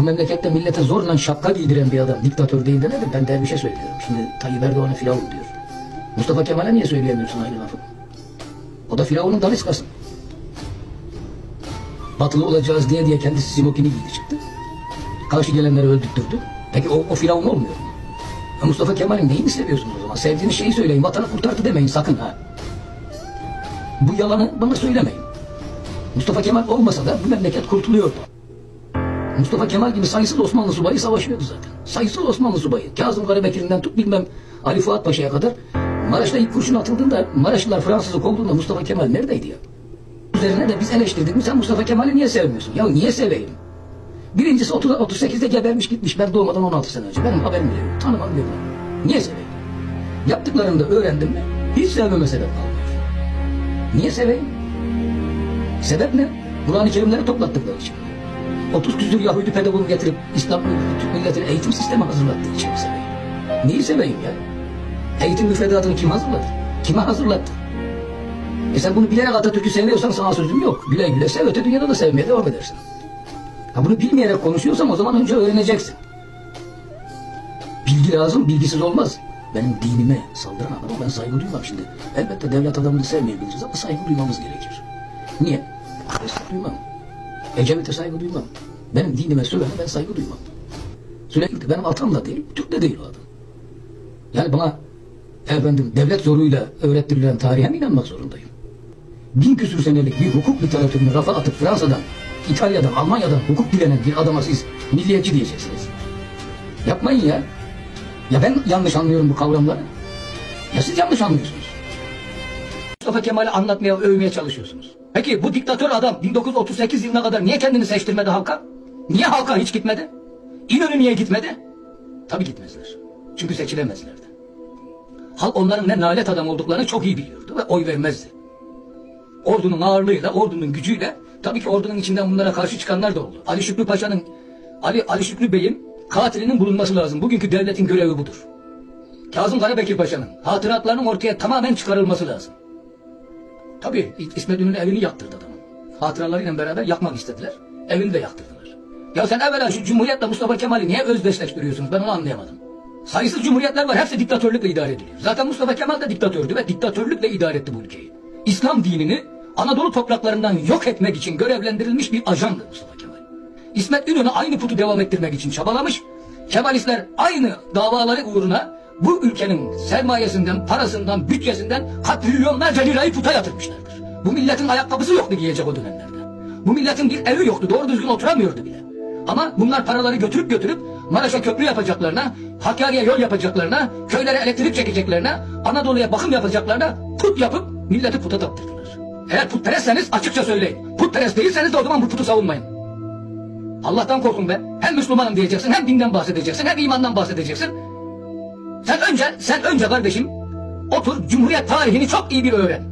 Bu memlekette millete zorla şapka giydiren bir adam diktatör değil demedim. Ben dervişe söylüyorum. Şimdi Tayyip Erdoğan'a firavun diyor. Mustafa Kemal'e niye söyleyemiyorsun aynı lafı? O da firavunun daniskası. Batılı olacağız diye diye kendisi simokini giydi çıktı. Karşı gelenleri öldürttürdü. Peki o, o firavun olmuyor mu? Ya Mustafa Kemal'in neyini seviyorsunuz o zaman? Sevdiğiniz şeyi söyleyin. Vatanı kurtardı demeyin sakın ha. Bu yalanı bana söylemeyin. Mustafa Kemal olmasa da bu memleket kurtuluyordu. Mustafa Kemal gibi sayısız Osmanlı subayı savaşıyordu zaten. Sayısız Osmanlı subayı. Kazım Karabekir'inden tut bilmem Ali Fuat Paşa'ya kadar. Maraş'ta ilk kurşun atıldığında Maraşlılar Fransız'ı kovduğunda Mustafa Kemal neredeydi ya? Üzerine de biz eleştirdik mi sen Mustafa Kemal'i niye sevmiyorsun? Ya niye seveyim? Birincisi 30, 38'de gebermiş gitmiş ben doğmadan 16 sene önce. Benim haberim bile yok. Tanımam bilmem. Niye seveyim? Yaptıklarını da öğrendim mi hiç sevmeme sebep kalmıyor. Niye seveyim? Sebep ne? Kur'an-ı Kerimleri toplattıkları için. 30 küsur Yahudi pedagogu getirip İslam Türk milletine eğitim sistemi hazırlattığı için mi seveyim? Neyi seveyim ya? Eğitim müfredatını kim hazırladı? Kime hazırlattı? E sen bunu bilerek Atatürk'ü seviyorsan sana sözüm yok. Güle güle sev, öte dünyada da sevmeye devam edersin. Ha bunu bilmeyerek konuşuyorsam o zaman önce öğreneceksin. Bilgi lazım, bilgisiz olmaz. Benim dinime saldıran adama ben saygı duymam şimdi. Elbette devlet adamını sevmeyebiliriz ama saygı duymamız gerekir. Niye? Destek duymam. Ecevit'e saygı duymam. Benim dinime sövene ben saygı duymam. Sürekli benim atam da değil, Türk de değil o adam. Yani bana efendim devlet zoruyla öğrettirilen tarihe mi inanmak zorundayım? Bin küsür senelik bir hukuk literatürünü rafa atıp Fransa'dan, İtalya'dan, Almanya'dan hukuk dilenen bir adama siz milliyetçi diyeceksiniz. Yapmayın ya. Ya ben yanlış anlıyorum bu kavramları. Ya siz yanlış anlıyorsunuz. Mustafa Kemal'i anlatmaya, övmeye çalışıyorsunuz. Peki bu diktatör adam 1938 yılına kadar niye kendini seçtirmedi halka? Niye halka hiç gitmedi? İnönü niye gitmedi? Tabii gitmezler. Çünkü seçilemezlerdi. Halk onların ne nalet adam olduklarını çok iyi biliyordu ve oy vermezdi. Ordunun ağırlığıyla, ordunun gücüyle tabii ki ordunun içinden bunlara karşı çıkanlar da oldu. Ali Şükrü Paşa'nın, Ali, Ali Şükrü Bey'in katilinin bulunması lazım. Bugünkü devletin görevi budur. Kazım Karabekir Paşa'nın hatıratlarının ortaya tamamen çıkarılması lazım. Tabii İsmet İnönü evini yaktırdı adamın. Hatıralarıyla beraber yakmak istediler. Evini de yaktırdılar. Ya sen evvela şu Cumhuriyet'le Mustafa Kemal'i niye özdeşleştiriyorsunuz? Ben onu anlayamadım. Sayısız cumhuriyetler var. Hepsi diktatörlükle idare ediliyor. Zaten Mustafa Kemal de diktatördü ve diktatörlükle idare etti bu ülkeyi. İslam dinini Anadolu topraklarından yok etmek için görevlendirilmiş bir ajandı Mustafa Kemal. İsmet İnönü aynı putu devam ettirmek için çabalamış. Kemalistler aynı davaları uğruna bu ülkenin sermayesinden, parasından, bütçesinden katrilyonlarca lirayı puta yatırmışlardır. Bu milletin ayakkabısı yoktu giyecek o dönemlerde. Bu milletin bir evi yoktu, doğru düzgün oturamıyordu bile. Ama bunlar paraları götürüp götürüp Maraş'a köprü yapacaklarına, Hakkari'ye yol yapacaklarına, köylere elektrik çekeceklerine, Anadolu'ya bakım yapacaklarına put yapıp milleti puta taptırdılar. Eğer putperestseniz açıkça söyleyin. Putperest değilseniz de o zaman bu putu savunmayın. Allah'tan korkun be. Hem Müslümanım diyeceksin, hem dinden bahsedeceksin, hem imandan bahsedeceksin. Sen önce, sen önce kardeşim otur Cumhuriyet tarihini çok iyi bir öğren.